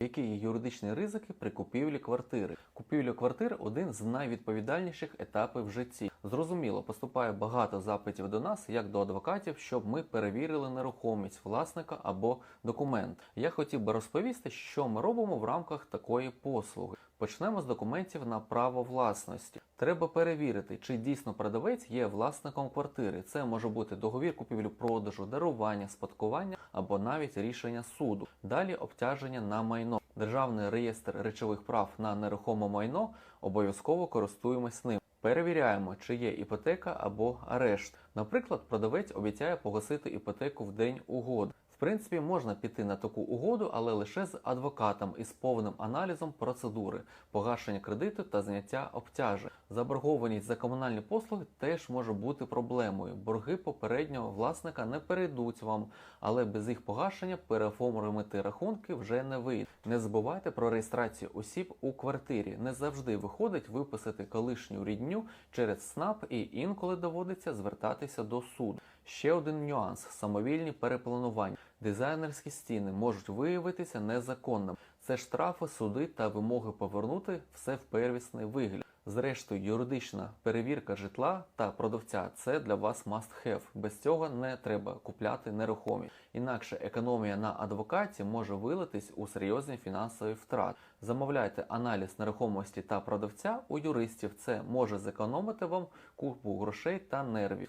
Які є юридичні ризики при купівлі квартири? Купівля квартири один з найвідповідальніших етапів в житті. Зрозуміло, поступає багато запитів до нас, як до адвокатів, щоб ми перевірили нерухомість власника або документ. Я хотів би розповісти, що ми робимо в рамках такої послуги. Почнемо з документів на право власності. Треба перевірити, чи дійсно продавець є власником квартири. Це може бути договір купівлі-продажу, дарування, спадкування або навіть рішення суду. Далі обтяження на майно. Державний реєстр речових прав на нерухоме майно обов'язково користуємось ним. Перевіряємо, чи є іпотека або арешт. Наприклад, продавець обіцяє погасити іпотеку в день угоди. В принципі, можна піти на таку угоду, але лише з адвокатом із повним аналізом процедури, погашення кредиту та зняття обтяжень. Заборгованість за комунальні послуги теж може бути проблемою. Борги попереднього власника не перейдуть вам, але без їх погашення переоформити рахунки вже не вийде. Не забувайте про реєстрацію осіб у квартирі. Не завжди виходить виписати колишню рідню через СНАП і інколи доводиться звертатися до суду. Ще один нюанс самовільні перепланування. Дизайнерські стіни можуть виявитися незаконними. Це штрафи, суди та вимоги повернути все в первісний вигляд. Зрештою, юридична перевірка житла та продавця це для вас must have. Без цього не треба купляти нерухомість. Інакше економія на адвокаті може вилитись у серйозні фінансові втрати. Замовляйте аналіз нерухомості та продавця у юристів. Це може зекономити вам купу грошей та нервів.